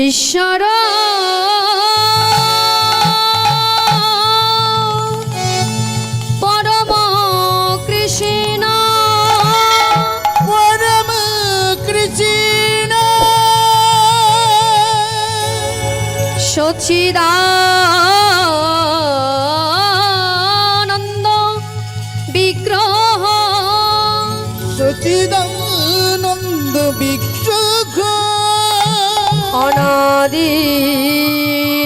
ঈশ্বর। পরম কৃষ্ণ। পরম কৃষ্ণ। সচিদানন্দ বিগ্রহ। সচিদানন্দ বিগ্রহ। অনাদি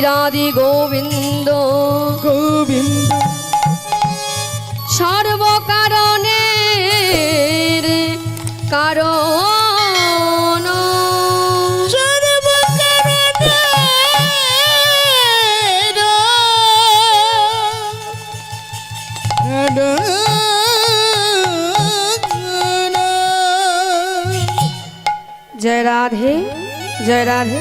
রাদি গোবিন্দ গোবিন্দ সর্বকারণের কারণ জয় রাধে জয় রাধে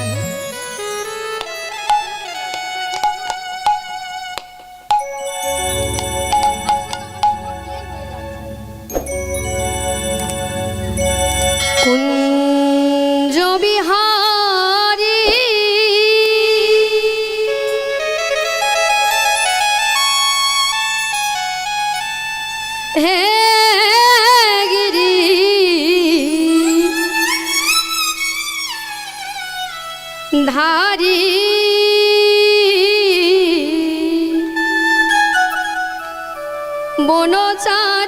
কুঞ্জ বিহারী হে গিরি। ধারী। বনচারী।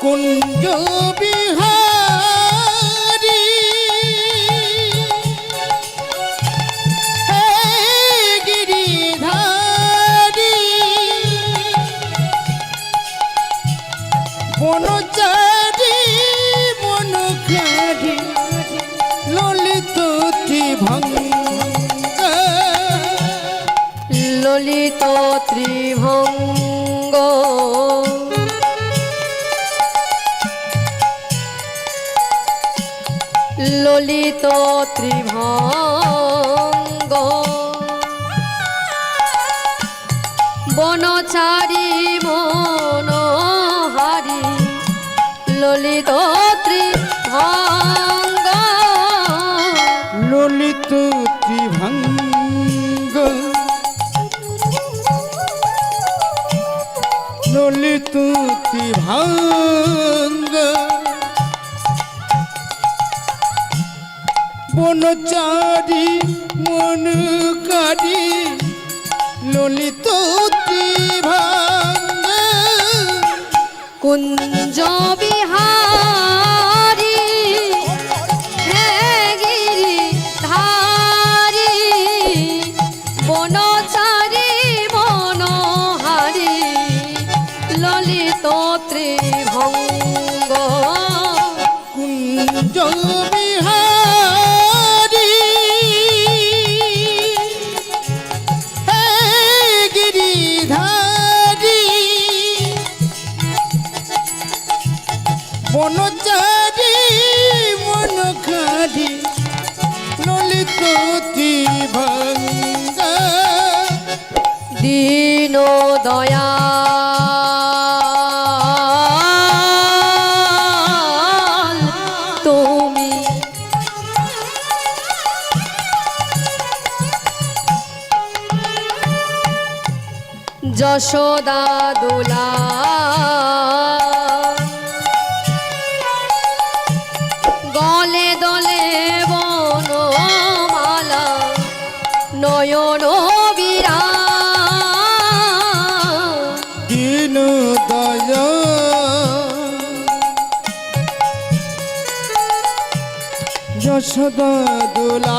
কুঞ্জ বিহারী। হে গিরিধারী। বনচারী মনখারী ললিত ত্রিভঙ্গ। ললিত ত্রিভঙ্গ। ললিত ত্রিভঙ্গ। বনচারী কুঞ্জ বিহারী যশোদা দুলা। গলে দলে বনমালা নয়ন বিরা। দিন দয়া। যশোদা দুলা।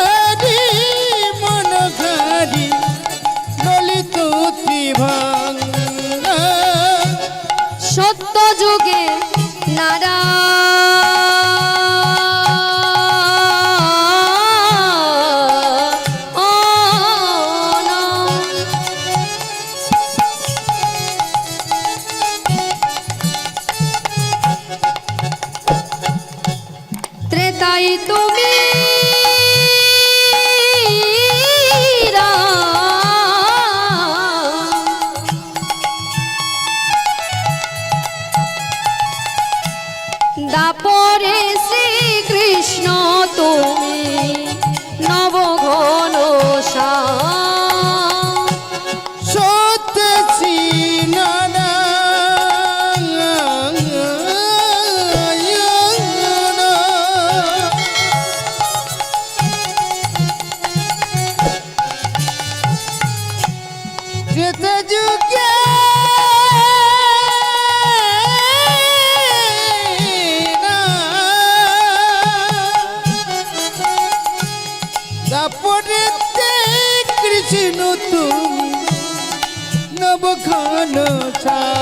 চিনু তুমি? নবখান চা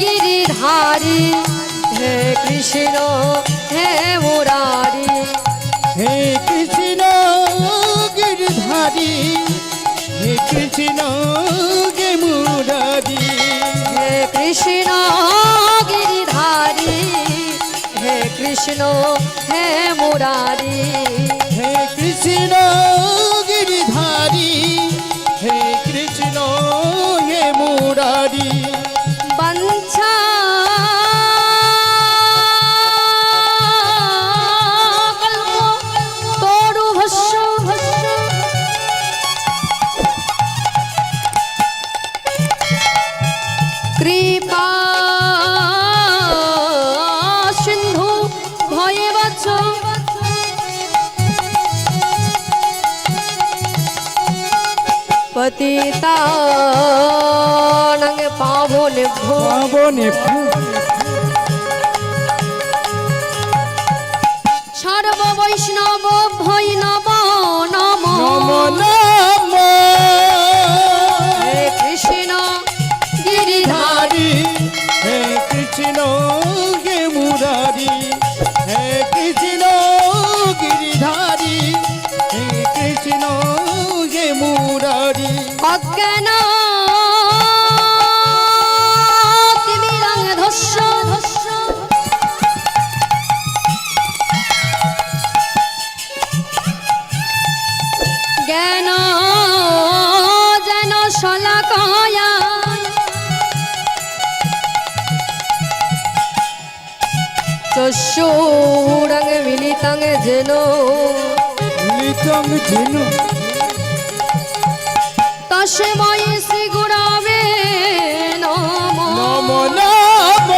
গিরিধারি হে কৃষ্ণ হে মুরারি। হে কৃষ্ণ গিরিধারী হে কৃষ্ণ গে মুরারি। হে কৃষ্ণ গিরিধারী হে কৃষ্ণ হে সিন্ধু ভয়ে বাচ্চ পতিতা পাবনে পাবনে সর্ব বৈষ্ণব যেন লিতং ঝিনু। শ্রী গুরবে নম। নম নম।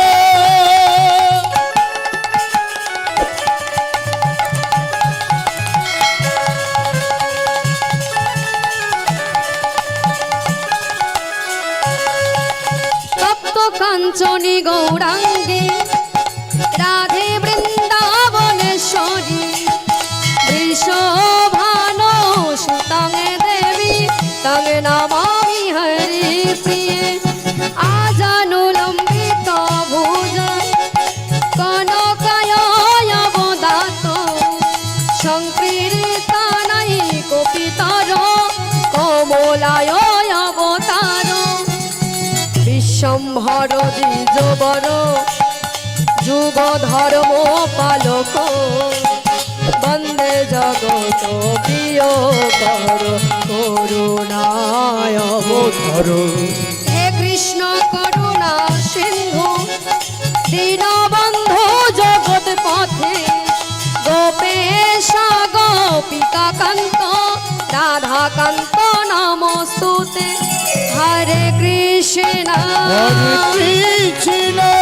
তপ্ত কাঞ্চনী গৌরাঙ্গী বিশ্বম্ভর দ্বিজবর যুগ ধর্ম পালক। বন্দে জগত প্রিয় কর করুণায় ধর। হে কৃষ্ণ করুণা সিন্ধু দীনবন্ধু জগৎ পথে গোপেশ গোপিকা কান্ত রাধা কান্ত নমস্তুতে। হরে কৃষ্ণ। হরে কৃষ্ণ।